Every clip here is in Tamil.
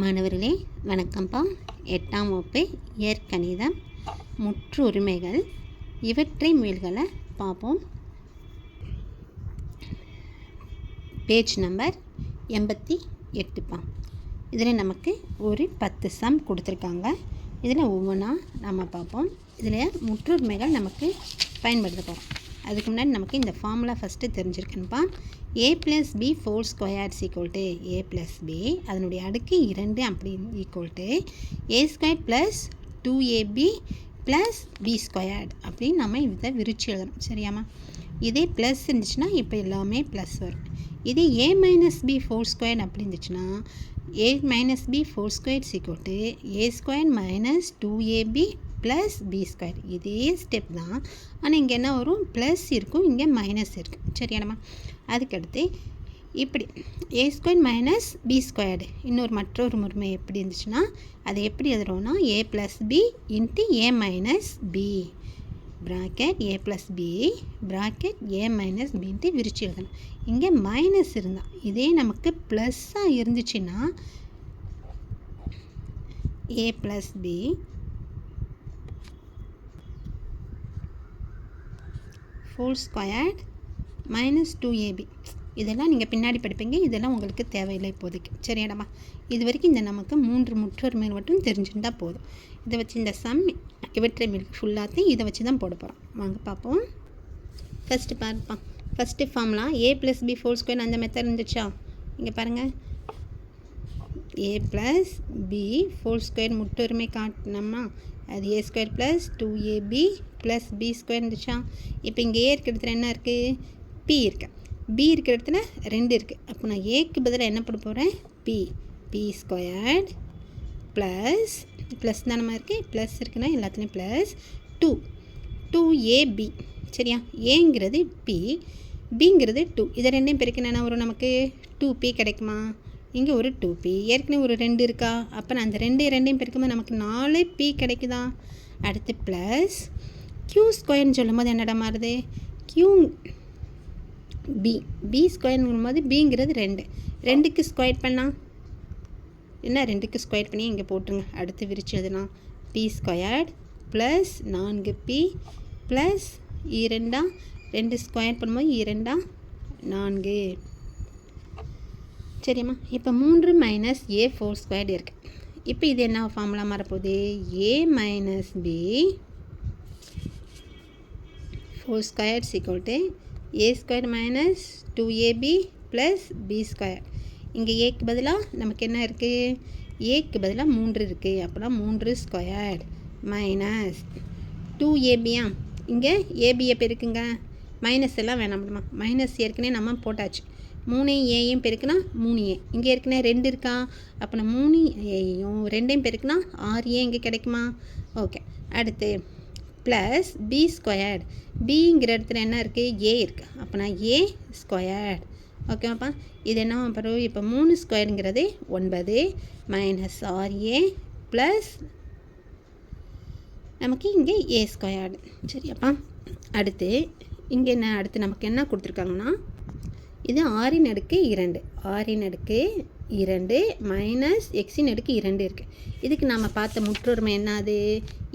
மாணவர்களே வணக்கம்ப்பா எட்டாம் வகுப்பு இயற்கணிதம் முற்றுரிமைகள். இவற்றை முயல்களை பார்ப்போம். பேஜ் நம்பர் எண்பத்தி எட்டுப்பா. இதில் நமக்கு ஒரு பத்து சம் கொடுத்துருக்காங்க. இதில் ஒவ்வொன்றா நம்ம பார்ப்போம். இதில் முற்றுரிமைகள் நமக்கு பயன்படுத்த போகிறோம் அதுக்கு முன்னாடி நமக்கு இந்த formula first தெரிஞ்சிருக்குன்னுப்பா. A plus B whole square equal to A plus B அதனுடைய அடுக்கு இரண்டு அப்படி equal to A square plus two AB plus B squared அப்படின்னு நம்ம இதை விரிச்சு எழுதணும். சரியாம்மா? இதே ப்ளஸ் இருந்துச்சுன்னா இப்போ எல்லாமே ப்ளஸ் வரும். இதே A minus B whole square அப்படி இருந்துச்சுன்னா A minus B whole square சீக்கோட்டு A square minus two AB plus B square இதே ஸ்டெப் தான். ஆனால் இங்கே என்ன வரும்? ப்ளஸ் இருக்கும். இங்கே மைனஸ் இருக்கும். சரியானம்மா அதுக்கடுத்து இப்படி. A square minus B squared இன்னொரு மற்றொரு முறைமை எப்படி இருந்துச்சுன்னா அதை எப்படி எழுதுறோம்னா A plus B into A minus B bracket A plus B bracket A minus B into விரிச்சு எழுதணும். இங்கே மைனஸ் இருந்தால் இதே நமக்கு ப்ளஸ்ஸாக இருந்துச்சுன்னா A plus B whole squared minus two AB இதெல்லாம் நீங்கள் பின்னாடி படிப்பீங்க. இதெல்லாம் உங்களுக்கு தேவையில்லை இப்போதைக்கு. சரியாடமா? இது வரைக்கும் இந்த நமக்கு மூன்று முற்றொருமைகள் மட்டும் தெரிஞ்சிருந்தால் போதும். இதை வச்சு இந்த சம் இவற்றை மில்க் ஃபுல்லாத்தையும் இதை வச்சு தான் போட போகிறோம் வாங்க பார்ப்போம். ஃபஸ்ட்டு பார்ப்போம். First ஃபார்ம்லாம் A plus B whole square அந்த மெத்தட் இருந்துச்சா? இங்கே பாருங்கள் A plus B whole square முற்றொருமை காட்டினோம்னா அது A square plus two AB plus B square இருந்துச்சா? இப்போ இங்கே ஏ இருக்கிற இடத்துல என்ன இருக்குது பி இருக்கு. பி இருக்கிற இடத்துல ரெண்டு இருக்குது அப்போ நான் ஏக்கு பதிலாக என்ன பண்ண போகிறேன் B B squared plus plus தான் நம்ம இருக்குது ப்ளஸ் இருக்குன்னா எல்லாத்துலேயும் ப்ளஸ் டூ டூ ஏபி சரியா? ஏங்கிறது பி பிங்கிறது டூ இதை ரெண்டையும் பெருக்கினா என்ன வரும் நமக்கு? டூ பி கிடைக்குமா? இங்கே ஒரு டூ பி ஏற்கனவே ஒரு ரெண்டு இருக்கா? அப்போ நான் அந்த ரெண்டு ரெண்டையும் பெருக்கும்போது நமக்கு நாலு பி கிடைக்குதா? அடுத்து ப்ளஸ் க்யூ ஸ்கொயர்னு சொல்லும்போது என்னடா மாறுது? க்யூ பி பி ஸ்கொயர்ங்கும் போது பிங்கிறது ரெண்டு. ரெண்டுக்கு ஸ்கொயர் பண்ணால் என்ன ரெண்டுக்கு ஸ்கொயர் பண்ணி இங்கே போட்டுருங்க. அடுத்து விரிச்சு எதுனா பி ஸ்கொயர்ட் ப்ளஸ் நான்கு பி ப்ளஸ் இரண்டா? ரெண்டு ஸ்கொயர் பண்ணும்போது இரண்டா? நான்கு. சரிம்மா. இப்போ மூன்று மைனஸ் ஏ ஃபோர் ஸ்கொயர்டு இருக்குது இப்போ இது என்ன ஃபார்முலா மாறப்போகுது? A minus B whole square equal to A square minus two AB plus B square இங்கே ஏக்கு பதிலாக நமக்கு என்ன இருக்குது ஏக்கு பதிலாக மூன்று இருக்குது அப்போனா மூன்று ஸ்கொயர் மைனஸ் டூ ஏபியா இங்கே ஏபி எப்போ இருக்குங்க? மைனஸ் எல்லாம் வேணாம் மைனஸ் ஏற்கனவே நம்ம போட்டாச்சு. மூணு ஏயும் பெருக்குனா மூணு ஏ. இங்கே ஏற்கனவே ரெண்டு இருக்கா? அப்போ நான் மூணு ஏயும் ரெண்டையும் பெருக்குனா ஆறு ஏ இங்கே கிடைக்குமா? ஓகே. அடுத்து ப்ளஸ் பி ஸ்கொயர்டு பிங்கிற இடத்துல என்ன இருக்குது ஏ இருக்குது அப்போ நான் ஏ ஸ்கொயர்டு ஓகேவாப்பா இது என்ன அப்புறம் இப்போ மூணு ஸ்கொயருங்கிறது ஒன்பது மைனஸ் ஆர் ஏ ப்ளஸ் நமக்கு இங்கே ஏ ஸ்கொயர்டு சரியாப்பா. அடுத்து இங்கே என்ன அடுத்து நமக்கு என்ன கொடுத்துருக்காங்கன்னா இது ஆறின் அடுக்கு இரண்டு. ஆறின் அடுக்கு இரண்டு மைனஸ் எக்ஸின் அடுக்கு இரண்டு இருக்குது இதுக்கு நம்ம பார்த்த முற்றொருமை என்னது?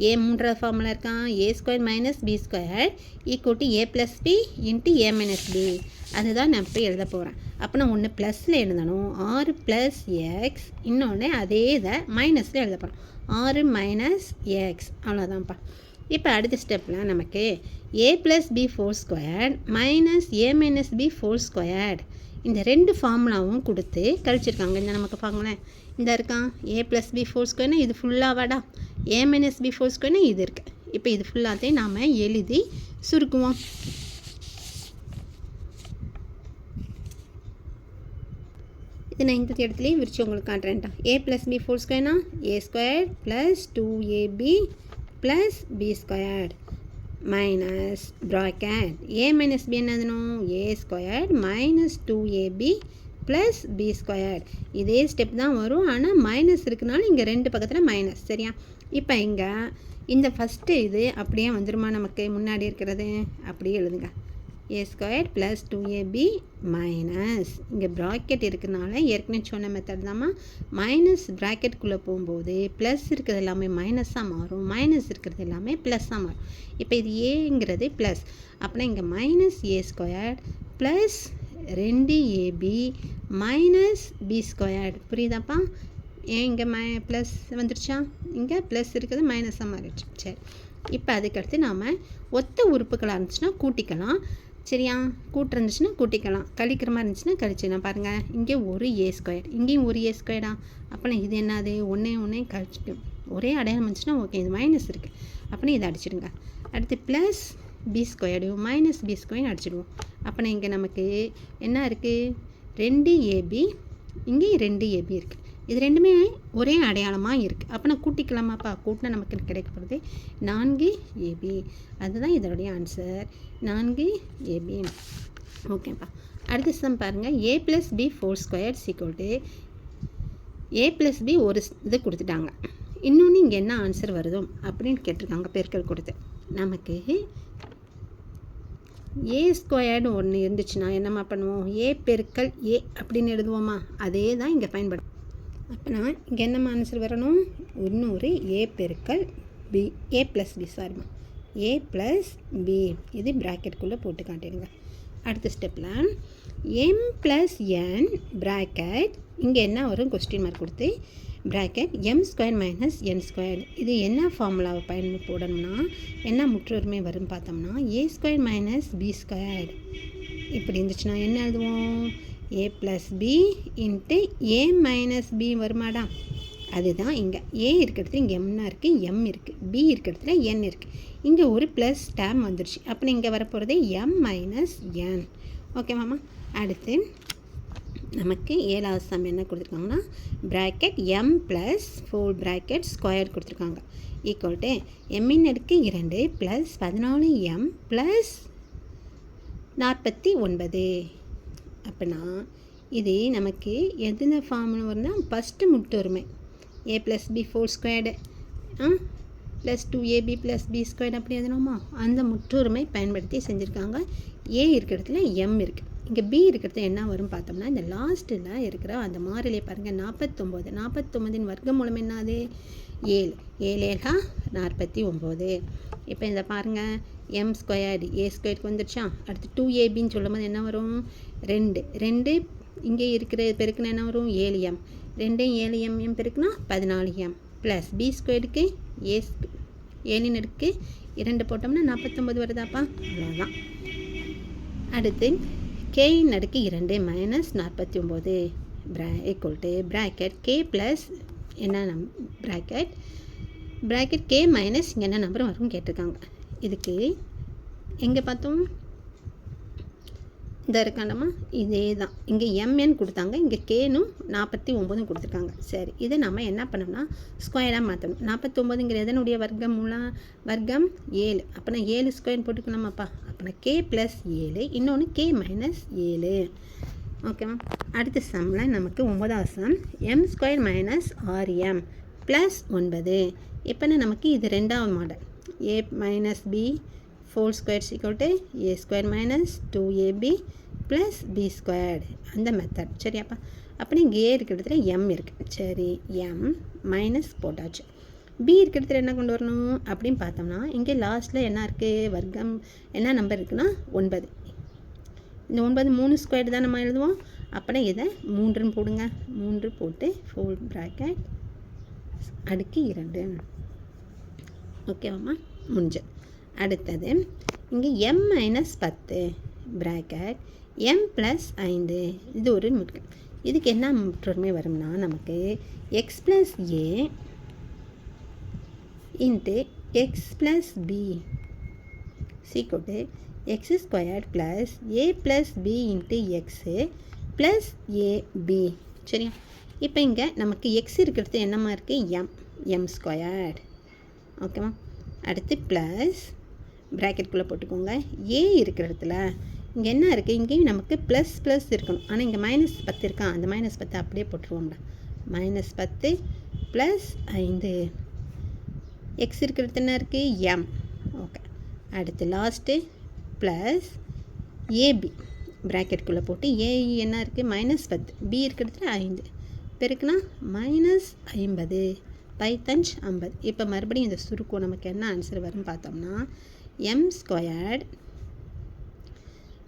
ஏ மூன்றாவது ஃபார்முலா இருக்கான். A square minus B square equal to A plus B into A minus B அதுதான் நான் இப்போ எழுத போகிறேன் அப்போ நான் ஒன்று ப்ளஸில் எழுதணும். ஆறு ப்ளஸ் எக்ஸ் இன்னொன்று அதே இதை மைனஸில் எழுத போகிறோம் ஆறு மைனஸ் எக்ஸ் அவ்வளோதான்ப்பா இப்போ அடுத்த ஸ்டெப்பில் நமக்கு A plus B whole squared minus A minus B whole squared இந்த ரெண்டு ஃபார்முலாவும் கொடுத்து கழிச்சிருக்காங்க. இந்த நமக்கு பாருங்களேன். இந்த இருக்கான் ஏ ப்ளஸ் பி ஃபோர் ஸ்கொயர்னா இது ஃபுல்லாக வாடா? ஏ மைனஸ் பி ஃபோர் ஸ்கொயர்னா இது இருக்குது இப்போ இது ஃபுல்லாத்தையும் நாம் எழுதி சுருக்குவோம். இது நான் இந்த இடத்துலையும் விரிச்சு உங்களுக்கு காட்டுறேன்ட்டா A plus B four ஸ்கொயர்னா A square plus two AB plus B squared minus bracket A minus B என்னதுனும் A squared minus two AB plus B squared இதே ஸ்டெப் தான் வரும். ஆனால் மைனஸ் இருக்குனால இங்கே ரெண்டு பக்கத்தில் மைனஸ் சரியா? இப்போ இங்கே இந்த ஃபஸ்ட்டு இது அப்படியே வந்துருமா நமக்கு? முன்னாடி இருக்கிறது? அப்படியே எழுதுங்க. A square plus two AB minus இங்கே ப்ராக்கெட் இருக்கிறனால ஏற்கனவே சொன்ன மெத்தட் தாம்மா. மைனஸ் ப்ராக்கெட்குள்ளே போகும்போது ப்ளஸ் இருக்கிறது எல்லாமே மைனஸாக மாறும். மைனஸ் இருக்கிறது எல்லாமே ப்ளஸ்ஸாக மாறும். இப்போ இது ஏங்கிறது ப்ளஸ் அப்படின்னா இங்கே மைனஸ் ஏ ஸ்கொயர் ப்ளஸ் ரெண்டு ஏபி மைனஸ் பி ஸ்கொயர்டு புரியுதாப்பா? ஏன் இங்கே மை ப்ளஸ் வந்துருச்சா? இங்கே ப்ளஸ் இருக்கிறது மைனஸாக மாறிடுச்சு. சரி. இப்போ அதுக்கடுத்து நாம் ஒத்த உறுப்புகளாக இருந்துச்சுன்னா கூட்டிக்கலாம். சரியா? கூட்டு இருந்துச்சுன்னா கூட்டிக்கலாம். கழிக்கிற மாதிரி இருந்துச்சுன்னா கழிச்சிடலாம் பாருங்கள் இங்கே ஒரு ஏ ஸ்கொயர் இங்கேயும் ஒரு ஏ ஸ்கொயரா அப்போனா இது என்னது? ஒன்றே ஒன்றே கழிச்சு ஒரே அடையாளம் இருந்துச்சுன்னா ஓகே இது மைனஸ் இருக்குது அப்படின்னா இதை அடிச்சிடுங்க. அடுத்து plus B squared minus B square அடிச்சிடுவோம். அப்போனா இங்கே நமக்கு என்ன இருக்குது ரெண்டு ஏபி இங்கேயும் ரெண்டு ஏபி இருக்குது இது ரெண்டுமே ஒரே அடையாளமாக இருக்குது அப்போ நான் கூட்டிக்கலாமாப்பா? கூட்டினா நமக்கு கிடைக்க போகிறது நான்கு ஏபி அதுதான் இதனுடைய ஆன்சர் நான்கு ஏபி ஓகேப்பா. அடுத்த சம் பாருங்கள் A plus B whole square equal to A plus B ஒரு இது கொடுத்துட்டாங்க. இன்னொன்று இங்கே என்ன ஆன்சர் வருதோ அப்படின்னு கேட்டிருக்காங்க பெருக்கள் கொடுத்து. நமக்கு ஏ ஸ்கொயர்டு ஒன்று இருந்துச்சுன்னா என்னம்மா பண்ணுவோம்? ஏ பெருக்கல் ஏ அப்படின்னு எழுதுவோமா? அதே தான் இங்கே பயன்படும் அப்போனா இங்கே என்னம்மா ஆன்சர் வரணும்? இன்னொரு ஏ பெருக்கல் பி ஏ ப்ளஸ் பி சாரிம்மா ஏ ப்ளஸ் பி இது ப்ராக்கெட்டுக்குள்ளே போட்டு காட்டிடுங்க. அடுத்த ஸ்டெப்பில் எம் ப்ளஸ் என் ப்ராக்கெட் இங்கே என்ன வரும்? கொஸ்டின் மார்க் கொடுத்து bracket M square minus N square இது என்ன ஃபார்முலாவை பயன் போடணும்னா என்ன முற்றுரிமை வரும்னு பார்த்தோம்னா A square minus B square இப்படி இருந்துச்சுன்னா என்ன எழுதுவோம்? A plus B into A minus B வருமாடா? அதுதான் இங்கே. ஏ இருக்கிறதுல இங்கே எம்னா இருக்குது எம் இருக்குது பி இருக்கிறதுல என் இருக்குது இங்கே ஒரு ப்ளஸ் டேம் வந்துருச்சு. அப்போ இங்கே வரப்போகிறது எம் மைனஸ் என் ஓகேவாம்மா அடுத்து நமக்கு ஏழாவது சம் என்ன கொடுத்துருக்காங்கன்னா bracket M plus four bracket square கொடுத்துருக்காங்க. ஈக்குவல் டு எம்மின் அடுக்கு இரண்டு ப்ளஸ் பதினாலு எம் ப்ளஸ் நாற்பத்தி ஒன்பது. அப்படின்னா இது நமக்கு எதில் ஃபார்ம்னு வரும்னா first முட்டொருமை A plus B whole squared ah? Plus two AB plus B squared அப்படி எதுனோமா அந்த முற்றுரிமை பயன்படுத்தி செஞ்சுருக்காங்க. ஏ இருக்கிற இடத்துல எம் இருக்குது இங்கே பி இருக்கிறது என்ன வரும் பார்த்தோம்னா இந்த லாஸ்ட்டில் இருக்கிற அந்த மாறிலே பாருங்கள் நாற்பத்தொம்போது நாற்பத்தொம்போதின் வர்க்கம் மூலம் என்னது ஏழு. ஏழு நாற்பத்தி ஒம்பது. இப்போ இதை பாருங்கள் எம் ஸ்கொயர் ஏ ஸ்கொயருக்கு வந்துடுச்சா அடுத்து டூ ஏபின்னு சொல்லும் போது என்ன வரும்? ரெண்டு. ரெண்டு இங்கே இருக்கிற பெருக்குனா என்ன வரும்? ஏழு எம் ரெண்டையும் ஏழு எம் எம் பெருக்குனா பதினாலு எம் ப்ளஸ் பி ஸ்கொயருக்கு ஏ ஏழின் அடுக்கு இரண்டு போட்டோம்னா நாற்பத்தொம்பது வருதாப்பா? அவ்வளோதான் அடுத்து கேயின் அடுக்கு இரண்டு மைனஸ் நாற்பத்தி ஒம்பது ப்ரா equal to bracket K plus என்ன நம் ப்ராக்கெட் ப்ராக்கெட் கே மைனஸ் இங்கே என்ன நம்பர் வரும் கேட்டிருக்காங்க. இதுக்கு எங்கே பார்த்தோம்? இந்த இருக்காண்டமா? இதே தான். இங்கே எம்என் கொடுத்தாங்க. இங்கே கேனும் நாற்பத்தி ஒம்பதும் கொடுத்துருக்காங்க. சரி இதை நம்ம என்ன பண்ணோம்னா ஸ்கொயராக மாற்றணும் நாற்பத்தொம்பதுங்கிற எதனுடைய வர்க்கம் மூலம் வர்க்கம்? ஏழு. அப்போனா ஏழு ஸ்கொயர் போட்டுக்கலாமாப்பா. அப்போனா கே ப்ளஸ் ஏழு இன்னொன்று கே மைனஸ் ஏழு. ஓகேவா அடுத்த சம்மில் நமக்கு ஒம்பதாவது sum M square minus RM plus ஒன்பது. எப்போனா நமக்கு? இது ரெண்டாவது model. A minus B whole square is equal A square minus two AB plus B squared அந்த மெத்தட் சரியாப்பா? அப்படி இங்கே ஏ இருக்கிற இடத்துல எம் இருக்குது சரி எம் மைனஸ் போட்டாச்சு. பி இருக்கிற இடத்துல என்ன கொண்டு வரணும்? அப்படின்னு பார்த்தோம்னா இங்கே லாஸ்ட்டில் என்ன இருக்குது வர்க்கம் என்ன நம்பர் இருக்குன்னா ஒன்பது. இந்த ஒன்பது மூணு ஸ்கொயர் தான் நம்ம எழுதுவோம்? அப்படின்னா இதை மூன்றுன்னு போடுங்க. மூன்று போட்டு ஃபோர் ப்ராக்கெட் அடுக்கு இரண்டு. ஓகேவாம்மா முடிஞ்சு. அடுத்தது இங்கே எம் மைனஸ் பத்து ப்ராக்கெட் எம் ப்ளஸ் ஐந்து. இது ஒரு முற்று இதுக்கு என்ன முற்றொருமை வரும்னா நமக்கு X plus A into X plus B சீக்கோட்டு X square plus A plus B into X plus AB சரியா? இப்போ இங்கே நமக்கு எக்ஸ் இருக்கிறது என்னமா இருக்குது எம் எம் ஸ்கொயர் ஓகேவா அடுத்து ப்ளஸ் ப்ராக்கெட்குள்ளே போட்டுக்கோங்க. ஏ இருக்கிற இடத்துல இங்கே என்ன இருக்குது இங்கேயும் நமக்கு ப்ளஸ் ப்ளஸ் இருக்கணும். ஆனால் இங்கே மைனஸ் பத்து இருக்கா? அந்த மைனஸ் பத்து அப்படியே போட்டுருவோம்டா மைனஸ் பத்து ப்ளஸ் ஐந்து. எக்ஸ் இருக்கிறது என்ன இருக்குது எம் ஓகே அடுத்து லாஸ்ட்டு ப்ளஸ் ஏபி ப்ராக்கெட்குள்ளே போட்டு ஏ e என்ன இருக்குது மைனஸ் பத்து. பி இருக்கிறதுல ஐந்து. பெருக்குனா மைனஸ் ஐம்பது. பைத்தஞ்ச் ஐம்பது. இப்போ மறுபடியும் இந்த சுருக்கம் நமக்கு என்ன ஆன்சர் வரும்னு பார்த்தோம்னா எம் ஸ்கொயர்ட்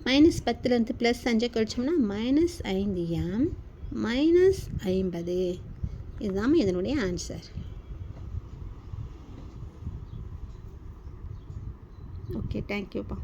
மைனஸ் பத்துலேருந்து ப்ளஸ் அஞ்சை கழிச்சோம்னா மைனஸ் ஐந்து எம் மைனஸ் ஐம்பது. இதுதான் இதனுடைய ஆன்சர் ஓகே தேங்க்யூப்பா